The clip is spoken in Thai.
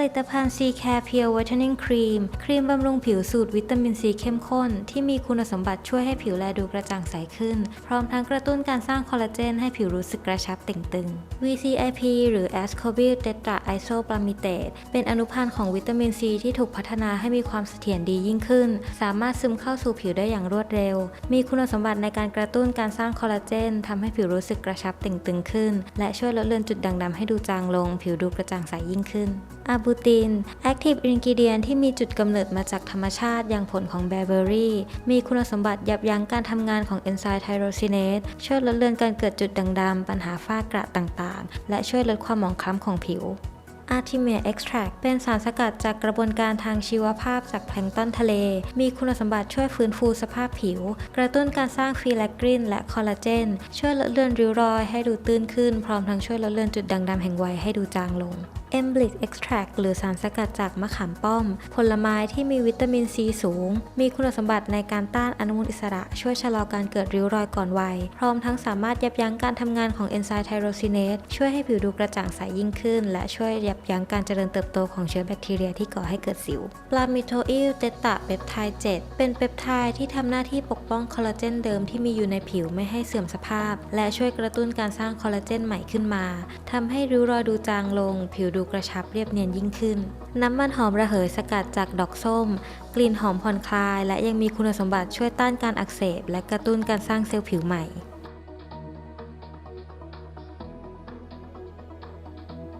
ผลิตภัณฑ์ C Care Pure Whitening Cream ครีมบำรุงผิวสูตรวิตามินซีเข้มข้น ที่มีคุณสมบัติช่วยให้ผิวแลดูกระจ่างใสขึ้น พร้อมทั้งกระตุ้นการสร้างคอลลาเจนให้ผิวรู้สึกกระชับเต่งตึง VCIP หรือ Ascorbyl Tetra Isopramidate เป็นอนุพันธ์ของวิตามินซีที่ถูกพัฒนาให้มีความเสถียรดียิ่งขึ้น สามารถซึมเข้าสู่ผิวได้อย่างรวดเร็ว มีคุณสมบัติในการกระตุ้นการสร้างคอลลาเจนทำให้ผิวรู้สึกกระชับเต่งตึงขึ้น และช่วยลดเลือนจุดด่างดำให้ดูจางลง ผิวดูกระจ่างใสยิ่งขึ้น อาบูติน Active Ingredient ที่มีจุดกำเนิดมาจากธรรมชาติอย่างผลของแบเบอรี่ มีคุณสมบัติยับยั้งการทำงานของเอนไซม์ไทโรซินเนสช่วยลดเลือนการเกิดจุดด่างดำปัญหาฝ้ากระต่างๆ และช่วยลดความหมองคล้ำของผิว a r t e m i a Extract เป็นสารสกัดจากกระบวนการทางชีวภาพจากแพลงต้นทะเล มีคุณสมบัติช่วยฟื้นฟูสภาพผิว กระตุ้นการสร้างฟีแลกรินและคอลลาเจน ช่วยลดเลือนริ้วรอยให้ดูตื้นขึ้น พร้อมทั้งช่วยลดเลือนจุดด่างดำแห่งวัยให้ดูจางลง e m b l i c Extract หรือสารสกัดจากมะขามป้อม ผลไม้ที่มีวิตามินซีสูง มีคุณสมบัติในการต้านอนุมูลอิสระ ช่วยชะลอการเกิดริ้วรอยก่อนวัย พร้อมทั้งสามารถยับยั้งการทำงานของเอนไซม์ไทโรซินเนสช่วยให้ผิวดูกระจ่างใสยิ่งขึ้น และช่วยยับยั้งการเจริญเติบโตของเชื้อแบคทีเรียที่ก่อให้เกิดสิวปลามิโทอิลเตตาเปปไทด์7เป็นเปปไทด์ที่ทำหน้าที่ปกป้องคอลลาเจนเดิมที่มีอยู่ในผิวไม่ให้เสื่อมสภาพ และช่วยกระตุ้นการสร้างคอลลาเจนใหม่ขึ้นมาทำให้ริ้วรอยดูจางลง ผิวดูกระชับเรียบเนียนยิ่งขึ้น น้ำมันหอมระเหยสกัดจากดอกส้ม กลิ่นหอมผ่อนคลาย และยังมีคุณสมบัติช่วยต้านการอักเสบ และกระตุ้นการสร้างเซลล์ผิวใหม่